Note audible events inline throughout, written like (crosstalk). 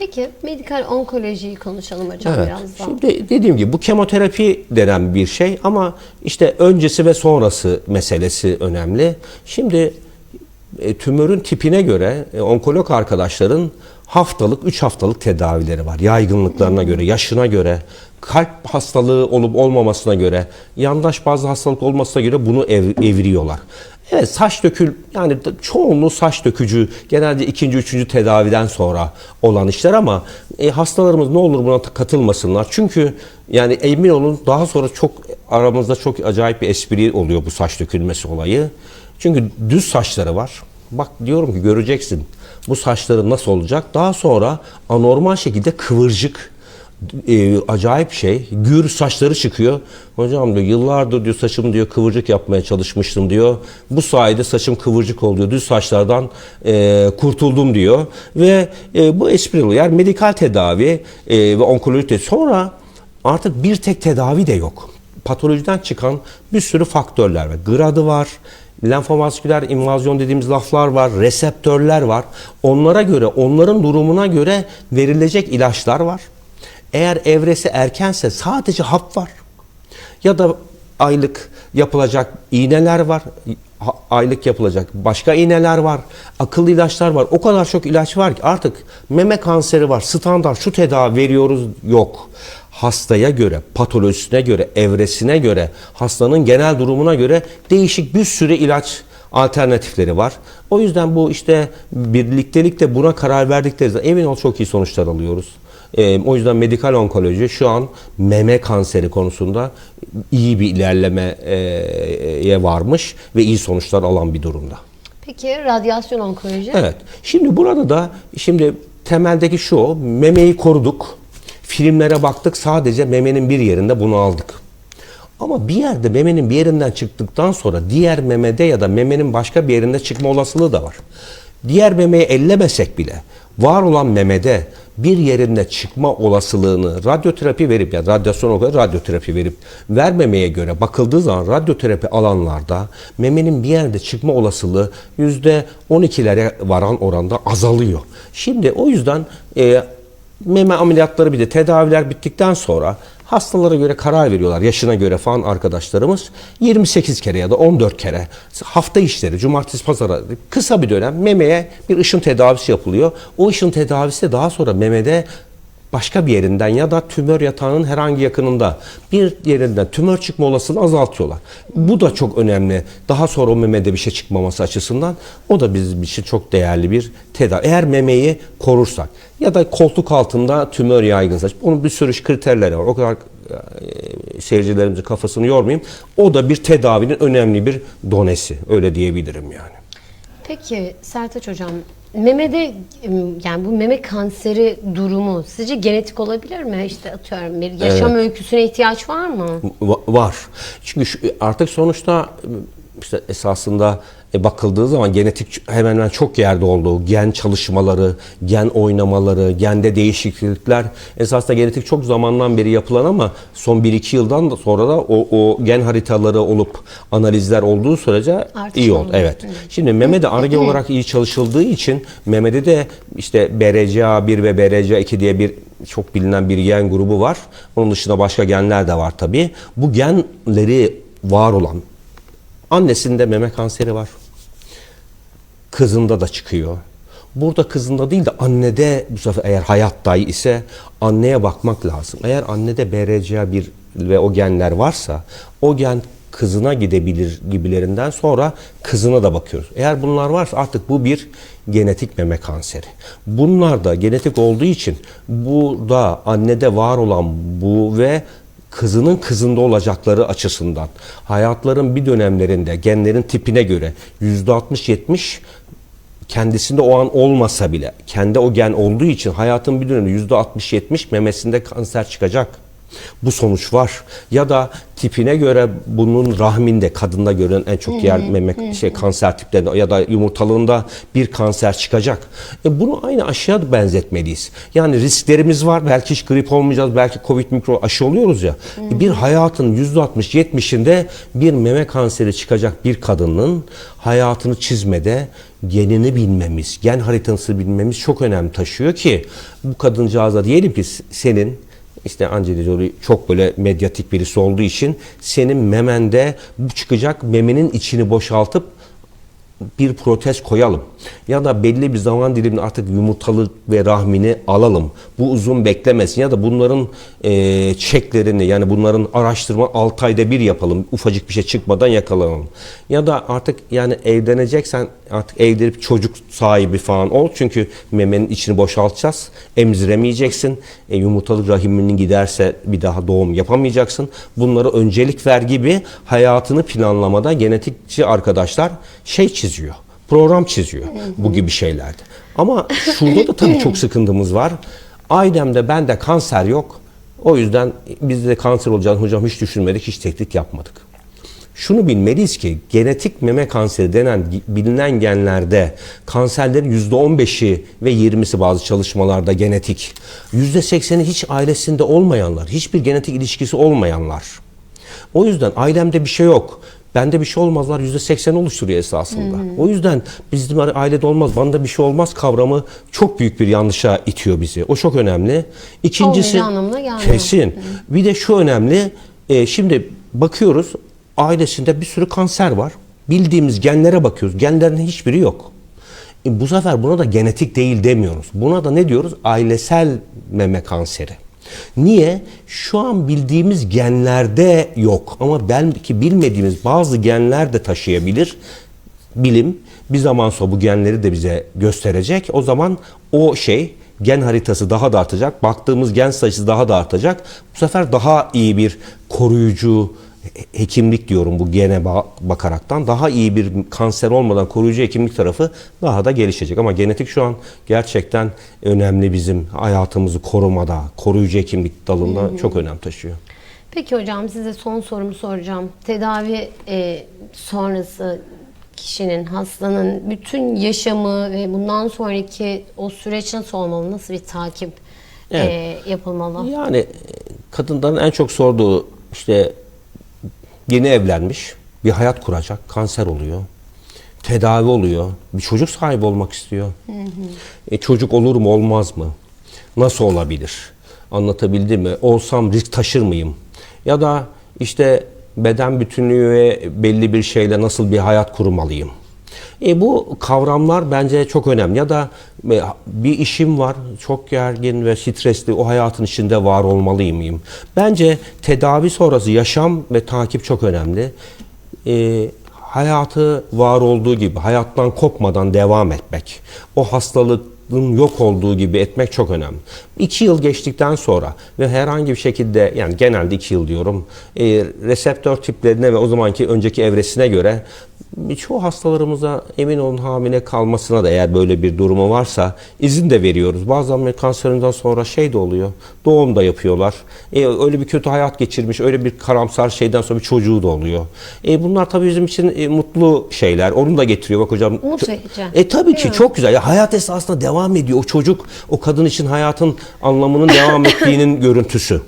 Peki medikal onkolojiyi konuşalım hocam Evet. biraz daha. Şimdi dediğim gibi bu kemoterapi denen bir şey ama işte öncesi ve sonrası meselesi önemli. Şimdi e, tümörün tipine göre e, onkolog arkadaşların haftalık, 3 haftalık tedavileri var. Yaygınlıklarına göre, yaşına göre, kalp hastalığı olup olmamasına göre, yandaş bazı hastalık olmasına göre bunu ev- eviriyorlar. Evet saç dökül yani çoğunluğu saç dökücü genelde ikinci üçüncü tedaviden sonra olan işler ama e, hastalarımız ne olur buna katılmasınlar. Çünkü yani emin olun daha sonra çok aramızda çok acayip bir espri oluyor bu saç dökülmesi olayı. Çünkü düz saçları var. Bak diyorum ki göreceksin bu saçların nasıl olacak. Daha sonra anormal şekilde kıvırcık e, acayip şey. Gür saçları çıkıyor. Hocam diyor yıllardır diyor saçımı diyor kıvırcık yapmaya çalışmıştım diyor. Bu sayede saçım kıvırcık oluyor. Düz saçlardan e, kurtuldum diyor. Ve e, bu esprili yer medikal tedavi e, ve onkoloji. Sonra artık bir tek tedavi de yok. Patolojiden çıkan bir sürü faktörler var. Gradı var, lenfovasküler invazyon dediğimiz laflar var, reseptörler var. Onlara göre, onların durumuna göre verilecek ilaçlar var. Eğer evresi erkense sadece hap var. Ya da aylık yapılacak iğneler var. Aylık yapılacak başka iğneler var. Akıllı ilaçlar var. O kadar çok ilaç var ki artık meme kanseri var. Standart şu tedavi veriyoruz yok. Hastaya göre, patolojisine göre, evresine göre, hastanın genel durumuna göre değişik bir sürü ilaç alternatifleri var. O yüzden bu işte birliktelikle buna karar verdikleri zaman emin ol çok iyi sonuçlar alıyoruz. Ee, o yüzden medikal onkoloji şu an meme kanseri konusunda iyi bir ilerlemeye varmış ve iyi sonuçlar alan bir durumda. Peki radyasyon onkoloji? Evet. Şimdi burada da şimdi temeldeki şu memeyi koruduk. Filmlere baktık sadece memenin bir yerinde bunu aldık. Ama bir yerde memenin bir yerinden çıktıktan sonra diğer memede ya da memenin başka bir yerinde çıkma olasılığı da var. Diğer memeyi ellemesek bile var olan memede bir yerinde çıkma olasılığını radyoterapi verip ya radyasyon olarak radyoterapi verip vermemeye göre bakıldığı zaman radyoterapi alanlarda memenin bir yerde çıkma olasılığı yüzde 12'lere varan oranda azalıyor. Şimdi o yüzden e, meme ameliyatları bir de tedaviler bittikten sonra hastalara göre karar veriyorlar. Yaşına göre falan arkadaşlarımız 28 kere ya da 14 kere hafta işleri, cumartesi pazara kısa bir dönem memeye bir ışın tedavisi yapılıyor. O ışın tedavisi de daha sonra memede başka bir yerinden ya da tümör yatağının herhangi yakınında bir yerinden tümör çıkma olasılığını azaltıyorlar. Bu da çok önemli. Daha sonra o memede bir şey çıkmaması açısından o da bizim için çok değerli bir tedavi. Eğer memeyi korursak ya da koltuk altında tümör yaygınsa onun bir sürü kriterleri var. O kadar e, seyircilerimizin kafasını yormayayım. O da bir tedavinin önemli bir donesi. Öyle diyebilirim yani. Peki Sertaç hocam memede yani bu meme kanseri durumu sizce genetik olabilir mi? İşte atıyorum bir yaşam öyküsüne ihtiyaç var mı? Va- var. Çünkü şu- artık sonuçta işte esasında e, bakıldığı zaman genetik hemen hemen çok yerde olduğu gen çalışmaları, gen oynamaları, gende değişiklikler esasında genetik çok zamandan beri yapılan ama son 1-2 yıldan da sonra da o, o gen haritaları olup analizler olduğu sürece Artış iyi oldu. oldu. Evet. Şimdi memede ARGE olarak iyi çalışıldığı için memede de işte BRCA1 ve BRCA2 diye bir çok bilinen bir gen grubu var. Onun dışında başka genler de var tabii. Bu genleri var olan annesinde meme kanseri var. Kızında da çıkıyor. Burada kızında değil de annede bu sefer eğer hayatta ise anneye bakmak lazım. Eğer annede BRCA1 ve o genler varsa o gen kızına gidebilir gibilerinden sonra kızına da bakıyoruz. Eğer bunlar varsa artık bu bir genetik meme kanseri. Bunlar da genetik olduğu için burada annede var olan bu ve kızının kızında olacakları açısından hayatların bir dönemlerinde genlerin tipine göre %60-70 kendisinde o an olmasa bile kendi o gen olduğu için hayatın bir dönemi %60-70 memesinde kanser çıkacak. Bu sonuç var. Ya da tipine göre bunun rahminde kadında görülen en çok yer meme şey kanser tiplerinde ya da yumurtalığında bir kanser çıkacak. E bunu aynı aşıya da benzetmeliyiz. Yani risklerimiz var. Belki hiç grip olmayacağız. Belki Covid mikro aşı oluyoruz ya. E Bir hayatın %60-70'inde bir meme kanseri çıkacak bir kadının hayatını çizmede genini bilmemiz, gen haritasını bilmemiz çok önem taşıyor ki bu kadıncağıza diyelim ki senin işte Angelina Jolie çok böyle medyatik birisi olduğu için senin memende bu çıkacak memenin içini boşaltıp bir protez koyalım. Ya da belli bir zaman diliminde artık yumurtalık ve rahmini alalım. Bu uzun beklemesin ya da bunların e, çeklerini yani bunların araştırma 6 ayda bir yapalım. Ufacık bir şey çıkmadan yakalayalım. Ya da artık yani evleneceksen artık evlenip çocuk sahibi falan ol. Çünkü memenin içini boşaltacağız. Emziremeyeceksin. E, yumurtalık rahiminin giderse bir daha doğum yapamayacaksın. Bunlara öncelik ver gibi hayatını planlamada genetikçi arkadaşlar şey çiziyor. Program çiziyor bu gibi şeylerde. Ama şurada da tabii çok sıkıntımız var. Ailemde bende kanser yok. O yüzden biz de kanser olacağını hocam hiç düşünmedik, hiç tetkik yapmadık. Şunu bilmeliyiz ki genetik meme kanseri denen bilinen genlerde kanserlerin %15'i ve 20'si bazı çalışmalarda genetik. %80'i hiç ailesinde olmayanlar, hiçbir genetik ilişkisi olmayanlar. O yüzden ailemde bir şey yok. Bende bir şey olmazlar %80 oluşturuyor esasında. O yüzden bizim ailede olmaz, bana bir şey olmaz kavramı çok büyük bir yanlışa itiyor bizi. O çok önemli. İkincisi kesin. Bir de şu önemli. e, şimdi bakıyoruz ailesinde bir sürü kanser var. Bildiğimiz genlere bakıyoruz. Genlerin hiçbiri yok. E, bu sefer buna da genetik değil demiyoruz. Buna da ne diyoruz? Ailesel meme kanseri. Niye? Şu an bildiğimiz genlerde yok ama belki bilmediğimiz bazı genler de taşıyabilir. Bilim bir zaman sonra bu genleri de bize gösterecek. O zaman o şey gen haritası daha da artacak. Baktığımız gen sayısı daha da artacak. Bu sefer daha iyi bir koruyucu hekimlik diyorum bu gene ba- bakaraktan daha iyi bir kanser olmadan koruyucu hekimlik tarafı daha da gelişecek ama genetik şu an gerçekten önemli bizim hayatımızı korumada koruyucu hekimlik dalında çok önem taşıyor. Peki hocam size son sorumu soracağım. Tedavi e, sonrası kişinin, hastanın bütün yaşamı ve bundan sonraki o süreç nasıl olmalı? Nasıl bir takip Evet. e, yapılmalı? Yani e, kadınların en çok sorduğu işte yeni evlenmiş, bir hayat kuracak, kanser oluyor, tedavi oluyor, bir çocuk sahibi olmak istiyor. E, çocuk olur mu olmaz mı? Nasıl olabilir? Anlatabildim mi? Olsam risk taşır mıyım? Ya da işte beden bütünlüğü ve belli bir şeyle nasıl bir hayat kurmalıyım? E bu kavramlar bence çok önemli. Ya da e, bir işim var, çok gergin ve stresli, o hayatın içinde var olmalıyım mıyım? Bence tedavi sonrası yaşam ve takip çok önemli. E, hayatı var olduğu gibi, hayattan kopmadan devam etmek. O hastalıkın yok olduğu gibi etmek çok önemli. İki yıl geçtikten sonra ve herhangi bir şekilde yani genelde iki yıl diyorum e, reseptör tiplerine ve o zamanki önceki evresine göre çoğu hastalarımıza emin olun hamile kalmasına da eğer böyle bir durumu varsa izin de veriyoruz. Bazen kanserinden sonra şey de oluyor. Doğum da yapıyorlar. E, öyle bir kötü hayat geçirmiş, öyle bir karamsar şeyden sonra bir çocuğu da oluyor. E, bunlar tabii bizim için e, mutlu şeyler. Onu da getiriyor bak hocam. Umut Çok- verici. E tabii ki çok güzel. Ya hayat esasında devam ediyor. O çocuk o kadın için hayatın anlamının devam ettiğinin görüntüsü.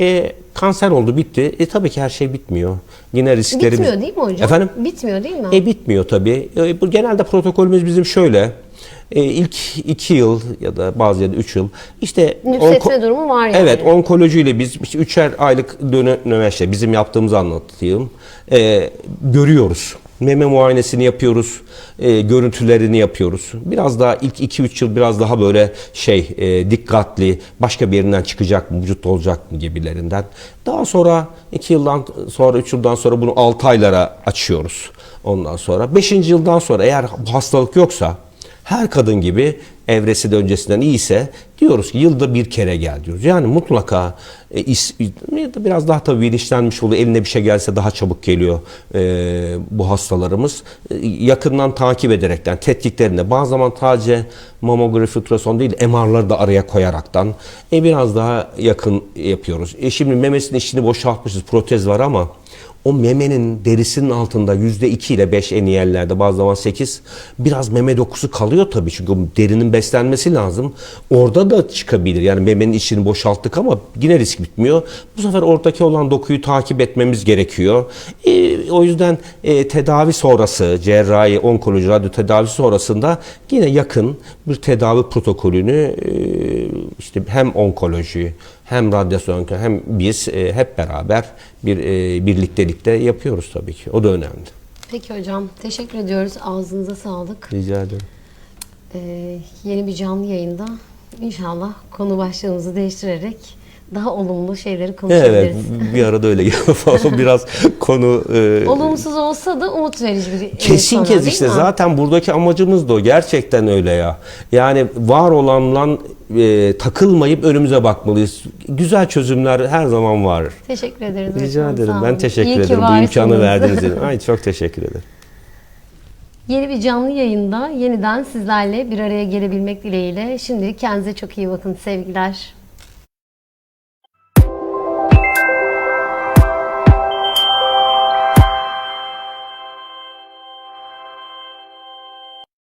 E, kanser oldu bitti. E tabii ki her şey bitmiyor. Yine risklerimiz... Bitmiyor değil mi hocam? Efendim? Bitmiyor değil mi? E bitmiyor tabii. E, bu genelde protokolümüz bizim şöyle. E, ilk iki yıl ya da bazı yerde üç yıl işte Nüfsetme onko- durumu var yani. Evet onkolojiyle biz işte üçer aylık döneme işte bizim yaptığımızı anlatayım. E, görüyoruz. Meme muayenesini yapıyoruz. e, görüntülerini yapıyoruz. Biraz daha ilk 2-3 yıl biraz daha böyle şey e, dikkatli başka bir yerinden çıkacak mı vücutta olacak mı gibilerinden. Daha sonra 2 yıldan sonra 3 yıldan sonra bunu 6 aylara açıyoruz. Ondan sonra 5. yıldan sonra eğer bu hastalık yoksa Her kadın gibi evresi de öncesinden iyiyse diyoruz ki yılda bir kere gel diyoruz. Yani mutlaka e, is- da biraz daha tabii bilinçlenmiş oluyor. Eline bir şey gelse daha çabuk geliyor e, bu hastalarımız. E, yakından takip ederekten, tetkiklerinde bazı zaman sadece mamografi, ultrason değil MR'ları da araya koyaraktan e, biraz daha yakın yapıyoruz. E, şimdi memesinin içini boşaltmışız, protez var ama o memenin derisinin altında yüzde iki ile 5 en iyi yerlerde bazı zaman 8 biraz meme dokusu kalıyor tabii çünkü derinin beslenmesi lazım. Orada da çıkabilir yani memenin içini boşalttık ama yine risk bitmiyor. Bu sefer oradaki olan dokuyu takip etmemiz gerekiyor. Ee, o yüzden e, tedavi sonrası cerrahi, onkoloji, radyo tedavisi sonrasında yine yakın bir tedavi protokolünü e, işte hem onkoloji hem radyasyon hem biz e, hep beraber bir e, birliktelikte yapıyoruz tabii ki. O da önemli. Peki hocam teşekkür ediyoruz. Ağzınıza sağlık. Rica ederim. Ee, yeni bir canlı yayında inşallah konu başlığımızı değiştirerek daha olumlu şeyleri Evet, konuşabiliriz. bir arada öyle geliyor. (laughs) (laughs) Biraz konu e, Olumsuz olsa da umut verici bir e, Kesin konu, kez işte mi? zaten buradaki amacımız da o. Gerçekten öyle ya. Yani var olanla e, takılmayıp önümüze bakmalıyız. Güzel çözümler her zaman var. Teşekkür ederiz. Rica hocam, ederim. Ben teşekkür İyi ederim. Bu imkanı (laughs) için. Ay çok teşekkür ederim. Yeni bir canlı yayında yeniden sizlerle bir araya gelebilmek dileğiyle. Şimdi kendinize çok iyi bakın sevgiler.